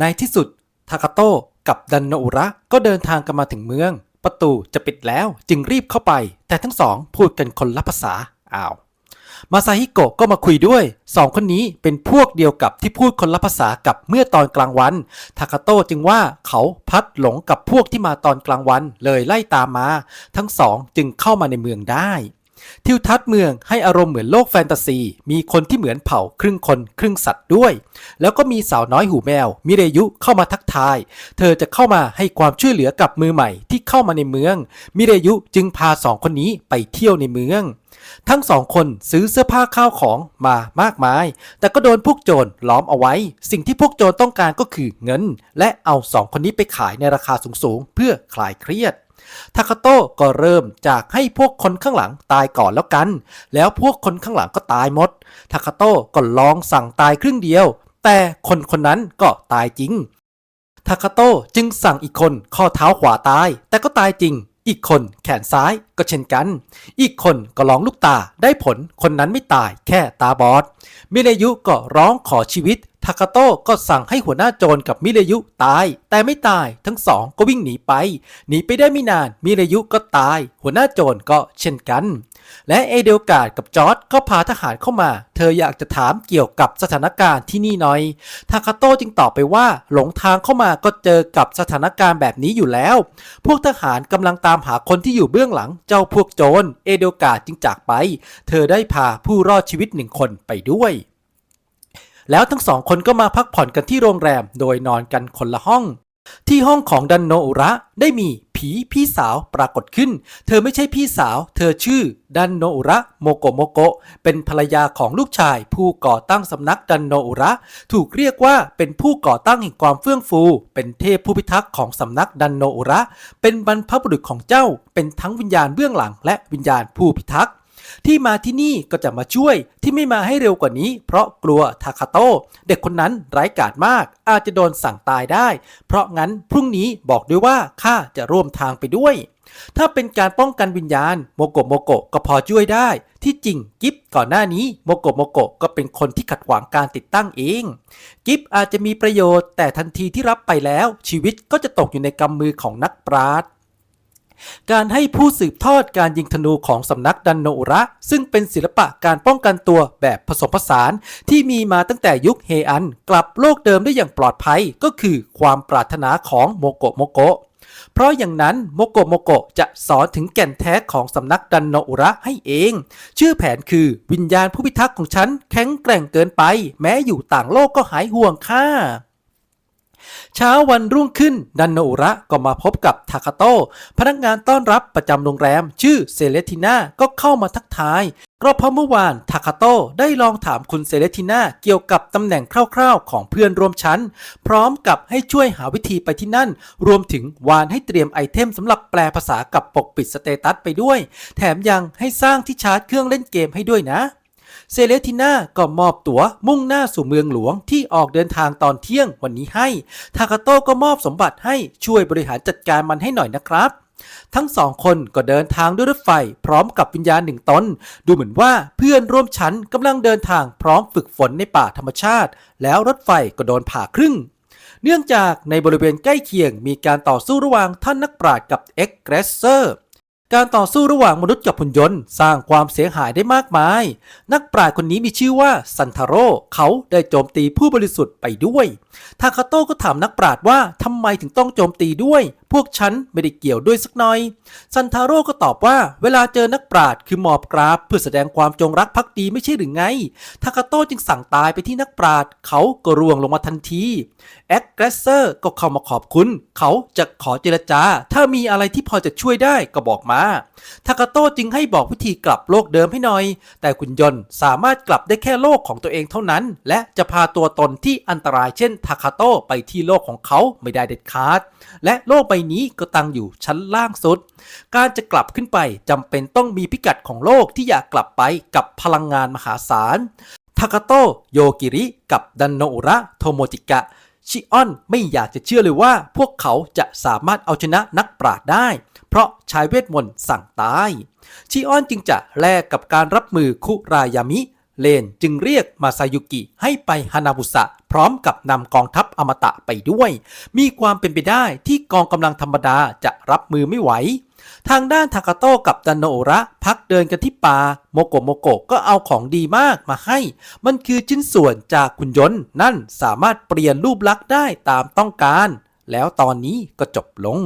ในที่สุดทากาโตะกับดันโนอุระก็เดินทางกันมาถึงเมือง ประตูจะปิดแล้วจึงรีบเข้าไป แต่ทั้งสองพูดกันคนละภาษาอ้าวมาซาฮิโกะก็มาคุยด้วยสองคนนี้เป็นพวกเดียวกับที่พูดคนละภาษากับเมื่อตอนกลางวันทากาโตะจึงว่าเขาพัดหลงกับพวกที่มาตอนกลางวันเลยไล่ตามมา ทั้งสองจึงเข้ามาในเมืองได้ ทิวทัศน์เมืองให้อารมณ์เหมือนโลกแฟนตาซี มีคนที่เหมือนเผ่าครึ่งคนครึ่งสัตว์ด้วย แล้วก็มีสาวน้อยหูแมว มิเรยุเข้ามาทักทาย เธอจะเข้ามาให้ความช่วยเหลือกับมือใหม่ที่เข้ามาในเมือง มิเรยุจึงพาสองคนนี้ไปเที่ยวในเมือง ทั้งสองคนซื้อเสื้อผ้าข้าวของมามากมาย แต่ก็โดนพวกโจรล้อมเอาไว้ สิ่งที่พวกโจรต้องการก็คือเงิน และเอาสองคนนี้ไปขายในราคาสูงๆเพื่อคลายเครียด ทาคาโตะก็เริ่มจากให้พวกคนข้างหลังตายก่อนแล้วกัน แล้วพวกคนข้างหลังก็ตายหมดทาคาโตะก็ลองสั่งตายครึ่งเดียว แต่คนคนนั้นก็ตายจริงทาคาโตะจึงสั่งอีกคนข้อเท้าขวาตาย แต่ก็ตายจริง อีกคนแขนซ้ายก็เช่นกัน อีกคนก็ลองลูกตาได้ผลคนนั้นไม่ตายแค่ตาบอดมิเรยุก็ร้องขอชีวิต ทาคาโตะก็สั่งให้หัวหน้าโจรกับมิเรยุตาย แต่ไม่ตายทั้งสองก็วิ่งหนีไป หนีไปได้ไม่นานมิเรยุก็ตาย หัวหน้าโจรก็เช่นกัน และเอเดลกาดกับจอร์ดก็พาทหารเข้ามา เธออยากจะถามเกี่ยวกับสถานการณ์ที่นี่หน่อยทาคาโตะจึงตอบไปว่าหลงทางเข้ามาก็เจอกับสถานการณ์แบบนี้อยู่แล้ว พวกทหารกำลังตามหาคนที่อยู่เบื้องหลังเจ้าพวกโจรเอเดลกาดจึงจากไป เธอได้พาผู้รอดชีวิตหนึ่งคนไปด้วย แล้วทั้งสองคนก็มาพักผ่อนกันที่โรงแรมโดยนอนกันคนละห้อง ที่ห้องของดันโนอุระได้มีผีพี่สาวปรากฏขึ้น เธอไม่ใช่พี่สาว เธอชื่อดันโนอุระโมโกโมโกเป็นภรรยาของลูกชาย ผู้ก่อตั้งสำนักดันโนอุระ ถูกเรียกว่าเป็นผู้ก่อตั้งแห่งความเฟื่องฟู เป็นเทพผู้พิทักษ์ของสำนักดันโนอุระ เป็นบรรพบุรุษของเจ้า เป็นทั้งวิญญาณเบื้องหลังและวิญญาณผู้พิทักษ์ ที่มาที่นี่ก็จะมาช่วยที่ไม่มาให้เร็วกว่านี้ เพราะกลัวทาคาโตะเด็กคนนั้นร้ายกาจมาก อาจจะโดนสั่งตายได้ เพราะงั้นพรุ่งนี้บอกด้วยว่าข้าจะร่วมทางไปด้วย ถ้าเป็นการป้องกันวิญญาณโมโกโมโกก็พอช่วยได้ ที่จริงกิฟก่อนหน้านี้โมโกโมโกก็เป็นคนที่ขัดขวางการติดตั้งเอง กิฟอาจจะมีประโยชน์แต่ทันทีที่รับไปแล้ว ชีวิตก็จะตกอยู่ในกำมือของนักปราชญ์ การให้ผู้สืบทอดการยิงธนูของสำนักดันโนอุระ ซึ่งเป็นศิลปะการป้องกันตัวแบบผสมผสาน ที่มีมาตั้งแต่ยุคเฮอัน กลับโลกเดิมได้อย่างปลอดภัยก็คือความปรารถนาของโมโกโมโกเพราะอย่างนั้นโมโกโมโกจะสอนถึงแก่นแท้ของสำนักดันโนอุระให้เอง ชื่อแผนคือวิญญาณผู้พิทักษ์ของฉันแข็งแกร่งเกินไป แม้อยู่ต่างโลกก็หายห่วงค่า เช้าวันรุ่งขึ้นดันโนอุระก็มาพบกับทาคาโตะพนักงานต้อนรับประจำโรงแรม ชื่อเซเลติน่าก็เข้ามาทักทายก็เพราะเมื่อวานทาคาโตะได้ลองถามคุณเซเลติน่าเกี่ยวกับตำแหน่งคร่าวๆ ของเพื่อนร่วมชั้น พร้อมกับให้ช่วยหาวิธีไปที่นั่น รวมถึงวานให้เตรียมไอเทมสำหรับแปลภาษากับปกปิดสเตตัสไปด้วย แถมยังให้สร้างที่ชาร์จเครื่องเล่นเกมให้ด้วยนะ เซเลติน่าก็มอบตั๋วมุ่งหน้าสู่เมืองหลวงที่ออกเดินทางตอนเที่ยงวันนี้ให้ ทาคาโตะก็มอบสมบัติให้ช่วยบริหารจัดการมันให้หน่อยนะครับทั้งสองคนก็เดินทางด้วยรถไฟพร้อมกับวิญญาณหนึ่งตนดูเหมือนว่าเพื่อนร่วมชั้นกำลังเดินทางพร้อมฝึกฝนในป่าธรรมชาติ แล้วรถไฟก็โดนผ่าครึ่ง เนื่องจากในบริเวณใกล้เคียงมีการต่อสู้ระหว่างท่านนักปราชญ์กับเอ็กเกรสเซอร์ การต่อสู้ระหว่างมนุษย์กับหุ่นยนต์ สร้างความเสียหายได้มากมาย นักปราชญ์คนนี้มีชื่อว่าซันทาโร่เขาได้โจมตีผู้บริสุทธิ์ไปด้วย ทาคาโต้ก็ถามนักปราชญ์ว่าทำไมถึงต้องโจมตีด้วย พวกฉันไม่ได้เกี่ยวด้วยสักหน่อย ซันทาโร่ก็ตอบว่าเวลาเจอนักปราชญ์คือหมอบกราบ เพื่อแสดงความจงรักภักดีไม่ใช่หรือไง ทาคาโต้จึงสั่งตายไปที่นักปราชญ์เขาก็ร่วงลงมาทันที แอ็กเกรสเซอร์ก็เข้ามาขอบคุณ เขาจะขอเจรจา ถ้ามีอะไรที่พอจะช่วยได้ก็บอกมา ทากาโต้จึงให้บอกวิธีกลับโลกเดิมให้หน่อย แต่คุณยนต์สามารถกลับได้แค่โลกของตัวเองเท่านั้น และจะพาตัวตนที่อันตรายเช่นทาคาโต้ไปที่โลกของเขาไม่ได้เด็ดขาด และโลกใบนี้ก็ตั้งอยู่ชั้นล่างสุด การจะกลับขึ้นไปจำเป็นต้องมีพิกัดของโลกที่อยากกลับไปกับพลังงานมหาศาล ทากาโตะโยกิริ กับดันโนอุระโทโมจิกะ ชิออนไม่อยากจะเชื่อเลยว่าพวกเขาจะสามารถเอาชนะนักปราชญ์ได้ เพราะใช้เวทมนต์สั่งตาย ชิออนจึงจะแลกกับการรับมือคุรายามิ เลนจึงเรียกมาซายุกิให้ไปฮานาบุสะพร้อมกับนำกองทัพอมตะไปด้วย มีความเป็นไปได้ที่กองกำลังธรรมดาจะรับมือไม่ไหว ทางด้านทากาโต้กับดันโนโอระพักเดินกันที่ป่าโมโกโมโกก็เอาของดีมากมาให้ มันคือชิ้นส่วนจากคุณยนต์นั่นสามารถเปลี่ยนรูปลักษณ์ได้ตามต้องการ แล้วตอนนี้ก็จบลง